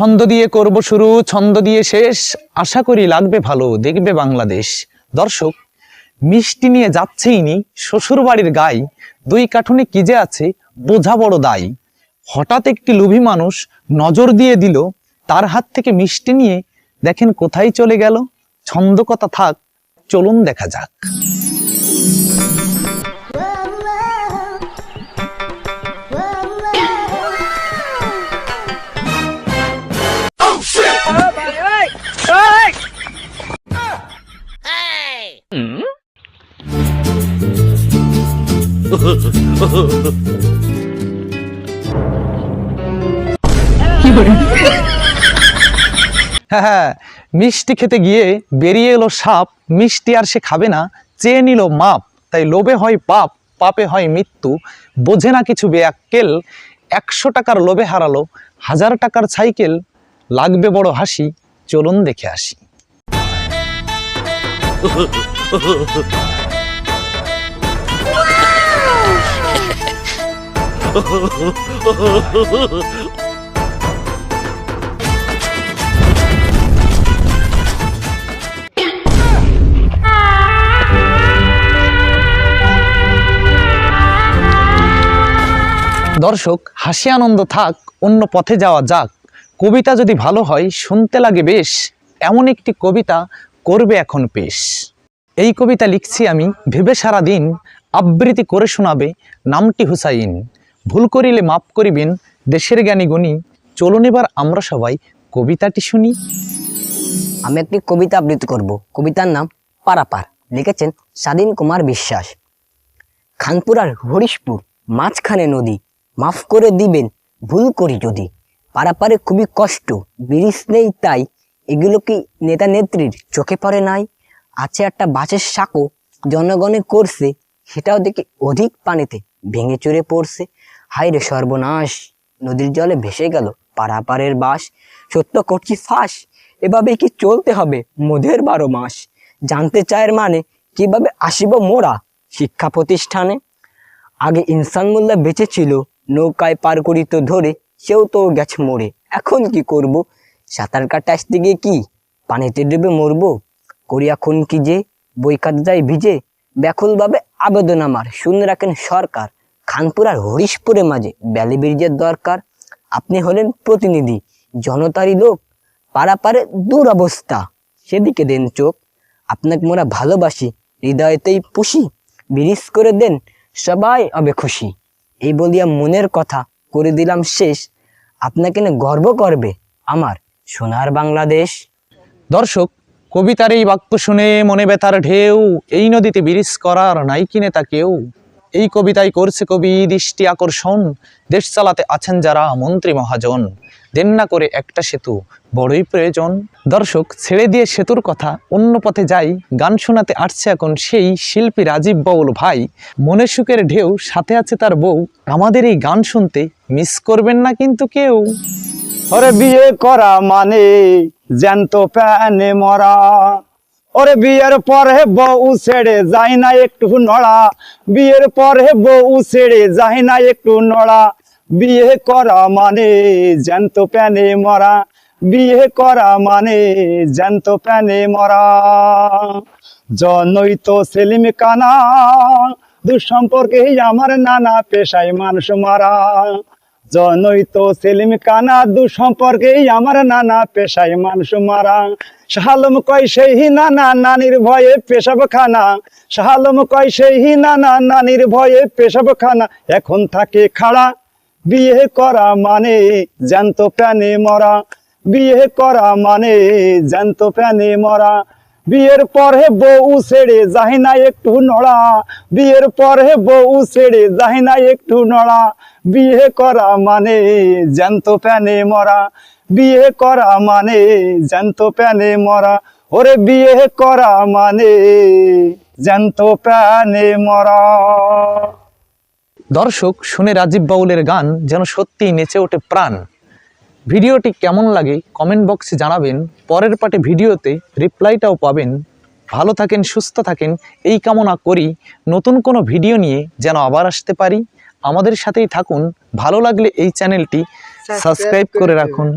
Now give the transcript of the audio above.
ছন্দ দিয়ে করব শুরু, ছন্দ দিয়ে শেষ। আশা করি লাগবে ভালো, দেখবে বাংলাদেশ। দর্শক, মিষ্টি নিয়ে যাচ্ছেই নি শ্বশুর বাড়ির গাই। দুই কাঠুনে কি যে আছে, বোঝা বড় দায়। হঠাৎ একটি লোভী মানুষ নজর দিয়ে দিল, তার হাত থেকে মিষ্টি নিয়ে দেখেন কোথায় চলে গেল। ছন্দ কথা থাক, চলুন দেখা যাক। মিষ্টি খেতে গিয়ে বেরিয়ে এলো সাপ। মিষ্টি আর সে খাবে না, চেয়ে নিল মাপ। তাই লোভে হয় পাপ, পাপে হয় মৃত্যু। বোঝে না কিছু বেয়াক্কেল একশো টাকার লোভে হারালো, হাজার টাকার সাইকেল লাগবে বড় হাসি, চলুন দেখে আসি। দর্শক, হাসি আনন্দ থাক, অন্য পথে যাওয়া যাক। কবিতা যদি ভালো হয়, শুনতে লাগে বেশ, এমন একটি কবিতা করবে এখন পেশ। এই কবিতা লিখছি আমি, ভেবে সারা দিন আবৃত্তি করে শোনাবে নামটি হুসাইন। ভুল করিলে মাপ করিবেন, দেশের জ্ঞানী গুণী। চলুন এবার আমরা সবাই কবিতাটি শুনি। আমি একটি কবিতা আবৃত্তি করব। কবিতার নাম পারাপার। লিখেছেন স্বাধীন কুমার বিশ্বাস। খানপুরার হরিশপুর, মাঝখানে নদী। মাফ করে দিবেন, ভুল করি যদি। পারাপারে খুবই কষ্ট ব্রিজ নেই তাই। এগুলো কি নেতা নেত্রীর চোখে পড়ে নাই? আছে একটা বাঁশের সাঁকো জনগণে করছে, সেটাও দেখি অধিক পানিতে। ভেঙে চুরে পড়ছে। হায় রে সর্বনাশ, নদীর জলে ভেসে গেল পারাপারের বাস। সত্য করছি ফাঁস এভাবে কি চলতে হবে মোদের বারো মাস? জানতে চায়ের মানে কীভাবে আসিব মোরা শিক্ষা প্রতিষ্ঠানে? আগে ইনসান মোল্লা বেঁচে ছিল, নৌকায় পার করিত ধরে, সেও তো গেছে মরে, এখন কি করব? সাঁতার কাটা আসতে গিয়ে কি? পানিতে ডুবে মরবো? করি এখন কি যে? বই কাটে যায় ভিজে, ব্যাকুলভাবে আবেদন আমার। শুনে রাখেন সরকার, খানপুর আর হরিশপুরের মাঝে ব্যালি ব্রিজের দরকার। আপনি হলেন প্রতিনিধি, জনতারই লোক পাড়াপাড়ে দুরবস্থা। সেদিকে দেন চোখ। আপনাকে মোরা ভালোবাসি, হৃদয়তেই পুষি বিরিশ করে দেন সবাই হবে খুশি। এই বলিয়া মনের কথা করে দিলাম শেষ। আপনাকে নিয়ে গর্ব করবে আমার সোনার বাংলাদেশ। দর্শক কবিতার এই বাক্য শুনে মনে ব্যথার ঢেউ, এই নদীতে বিরিশ করার নাই কিনে তা কেউ। এই কবিতায় করছে কবি দৃষ্টি আকর্ষণ, দেশ চালাতে আছেন যারা মন্ত্রী মহাজন। দেন না করে একটা সেতু, বড়ই প্রয়োজন। দর্শক, ছেড়ে দিয়ে সেতুর কথা, অন্য পথে যাই, গান শোনাতে আসছে এখন সেই শিল্পী রাজীব বাউল ভাই। মনে সুখের ঢেউ, সাথে আছে তার বউ। আমাদের এই গান শুনতে মিস করবেন না কিন্তু কেউ। ওরে বিয়ে করা মানে জ্যান্ত প্যানে মরা। ওরে বিয়ের পরে বউ ছেড়ে যায় না একটু নড়া। বিয়ের পরে বউ ছেড়ে যায় না একটু নড়া। বিয়ে করা মানে জ্যান্ত প্যানে মরা। বিয়ে করা মানে জ্যান্ত প্যানে মরা। জনই তো সেলিম কানা দুঃসম্পর্কে আমার নানা পেশায় মানুষ মারা। জনই তো সেলিম কানা দু সম্পর্কেই আমার নানা পেশায় মানুষ মারা। শাহালম কয় সেই নানা নানির ভয়ে পেশাব খানা শাহালম কয় সেই নানা নানির ভয়ে পেশাব খানা এখন থাকে খাড়া। বিয়ে করা মানে জ্যান্ত প্যানে মরা। বিয়ে করা মানে জ্যান্ত প্যানে মরা। বিয়ের পরে বউ ছেড়ে যাই না একটু নড়া। বিয়ের পরে বউ ছেড়ে যাই না একটু নড়া। বিয়ে করা মানে জ্যান্ত প্যানে মরা। বিয়ে করা মানে জ্যান্ত প্যানে মরা। ওরে বিয়ে করা মানে জ্যান্ত প্যানে মরা। দর্শক, শুনে রাজীব বাউলের গান যেন সত্যিই নেচে ওঠে প্রাণ। ভিডিওটি কেমন লাগে কমেন্ট বক্সে জানাবেন। পরের পাটে ভিডিওতে রিপ্লাইটাও পাবেন। ভালো থাকেন সুস্থ থাকেন এই কামনা করি। নতুন কোনো ভিডিও নিয়ে যেন আবার আসতে পারি। আমাদের সাথেই থাকুন। ভালো লাগলে এই চ্যানেলটি সাবস্ক্রাইব করে রাখুন।